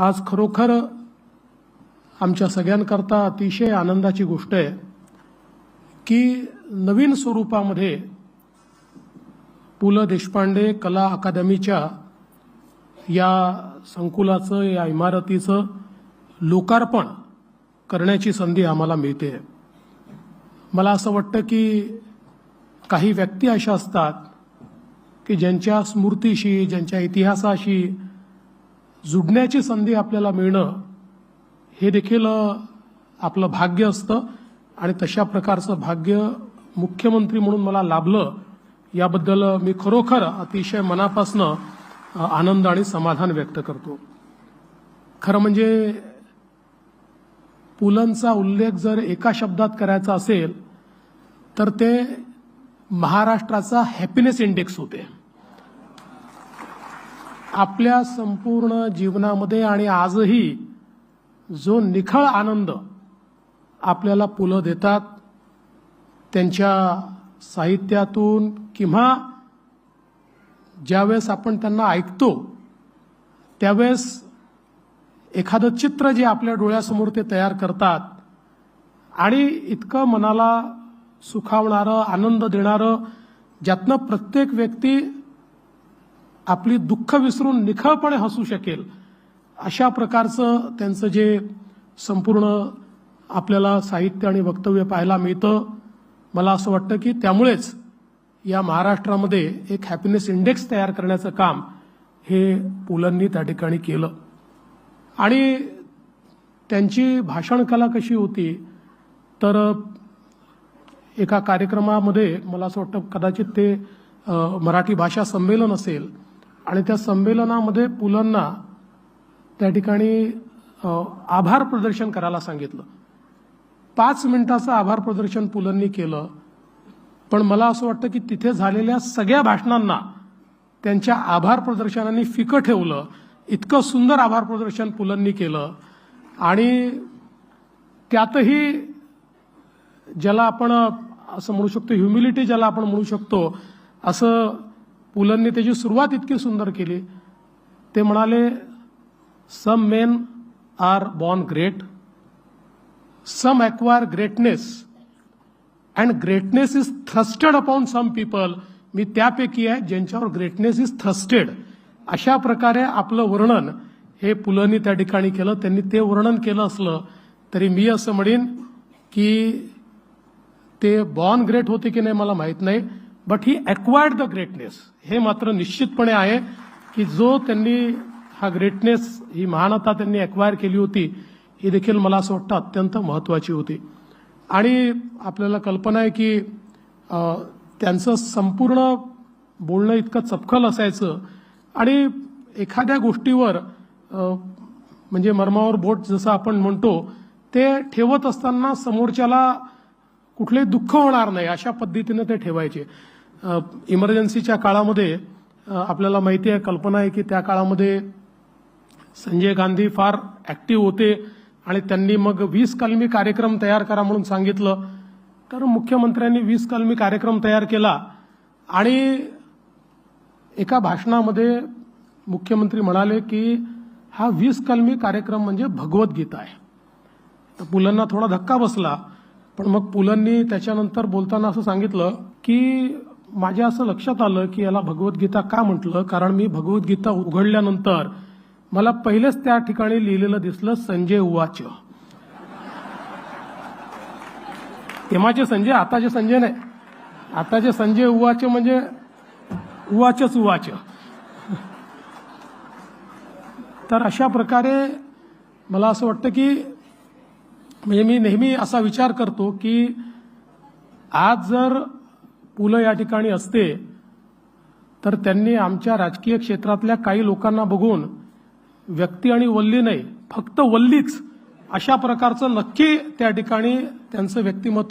आज खरोखर आमच्या सगळ्यांकरता अतिशय आनंदाची गोष्ट आहे की नवीन स्वरूपामध्ये पु ल देशपांडे कला अकादमीच्या या संकुलाचं या इमारतीचं लोकार्पण करण्याची संधी आम्हाला मिळते. मला असं वाटतं की काही व्यक्ती अशा असतात की ज्यांच्या स्मृतीशी ज्यांच्या इतिहासाशी जुडण्याची संधी आपल्याला मिळणं हे देखील आपलं भाग्य असतं. आणि तशा प्रकारचं भाग्य मुख्यमंत्री म्हणून मला लाभलं याबद्दल मी खरोखर अतिशय मनापासनं आनंद आणि समाधान व्यक्त करतो. खरं म्हणजे पुलंचा उल्लेख जर एका शब्दात करायचा असेल तर ते महाराष्ट्राचा हॅपीनेस इंडेक्स होते. आपल्या संपूर्ण जीवनामध्ये आणि आजही जो निखळ आनंद आपल्याला पुलं देतात त्यांच्या साहित्यातून किंवा ज्यावेळेस आपण त्यांना ऐकतो त्यावेळेस एखादं चित्र जे आपल्या डोळ्यासमोर ते तयार करतात आणि इतकं मनाला सुखावणारं आनंद देणारं ज्यातनं प्रत्येक व्यक्ती आपली दुःख विसरून निखळपणे हसू शकेल. अशा प्रकारचं त्यांचं जे संपूर्ण आपल्याला साहित्य आणि वक्तव्य पाहायला मिळतं मला असं वाटतं की त्यामुळेच या महाराष्ट्रामध्ये एक हॅपीनेस इंडेक्स तयार करण्याचं काम हे पुलंनी त्या ठिकाणी केलं. आणि त्यांची भाषणकला कशी होती तर एका कार्यक्रमामध्ये मला असं वाटतं कदाचित ते मराठी भाषा संमेलन असेल आणि त्या संमेलनामध्ये पुलंना त्या ठिकाणी आभार प्रदर्शन करायला सांगितलं. पाच मिनिटाचं आभार प्रदर्शन पुलंनी केलं. पण मला असं वाटतं की तिथे झालेल्या सगळ्या भाषणांना त्यांच्या आभार प्रदर्शनाने फिकं ठेवलं. इतकं सुंदर आभार प्रदर्शन पुलंनी केलं. आणि त्यातही ज्याला आपण असं म्हणू शकतो ह्युमिलिटी ज्याला आपण म्हणू शकतो असं पुलंनी त्याची सुरुवात इतकी सुंदर केली. ते म्हणाले some men are born great some acquire greatness and greatness is thrust upon some people मी त्यापैकी आहे ज्यांच्यावर ग्रेटनेस इज थ्रस्टेड अशा प्रकारे आपलं वर्णन हे पुलंनी त्या ठिकाणी केलं. त्यांनी ते वर्णन केलं असलं तरी मी असं म्हणेन की ते बॉर्न ग्रेट होते की नाही मला माहीत नाही. But he acquired the greatness हे मात्र निश्चितपणे आहे की जो त्यांनी हा ग्रेटनेस ही महानता त्यांनी अक्वायर केली होती ही देखील मला असं वाटतं अत्यंत महत्वाची होती. आणि आपल्याला कल्पना आहे की त्यांचं संपूर्ण बोलणं इतकं चपखल असायचं आणि एखाद्या गोष्टीवर म्हणजे मर्मावर बोट जसं आपण म्हणतो ते ठेवत असताना समोरच्याला कुठले दुःख होणार नाही अशा पद्धतीनं ते ठेवायचे. इमर्जन्सीच्या काळामध्ये आपल्याला माहिती आहे कल्पना आहे की त्या काळामध्ये संजय गांधी फार ऍक्टिव्ह होते आणि त्यांनी मग वीस कलमी कार्यक्रम तयार करा म्हणून सांगितलं. तर मुख्यमंत्र्यांनी वीस कलमी कार्यक्रम तयार केला आणि एका भाषणामध्ये मुख्यमंत्री म्हणाले की हा वीस कलमी कार्यक्रम म्हणजे भगवद्गीता आहे. तर पुलंना थोडा धक्का बसला पण मग पुलंनी त्याच्यानंतर बोलताना असं सांगितलं की माझ्या असं लक्षात आलं की याला भगवद्गीता का म्हटलं? कारण मी भगवद्गीता उघडल्यानंतर मला पहिलेच त्या ठिकाणी लिहिलेलं दिसलं संजय उवाच. तेव्हाचे संजय आताचे संजय नाही. आताचे संजय उवाच म्हणजे उवाचच उवाच. तर अशा प्रकारे मला असं वाटतं की म्हणजे मी नेहमी असा विचार करतो की आज जर पुलं या ठिकाणी असते तर त्यांनी आमच्या राजकीय क्षेत्रातल्या काही लोकांना बघून व्यक्ती आणि वल्ली नाही फक्त वल्लीच अशा प्रकारचं नक्की त्या ठिकाणी त्यांचं व्यक्तिमत्व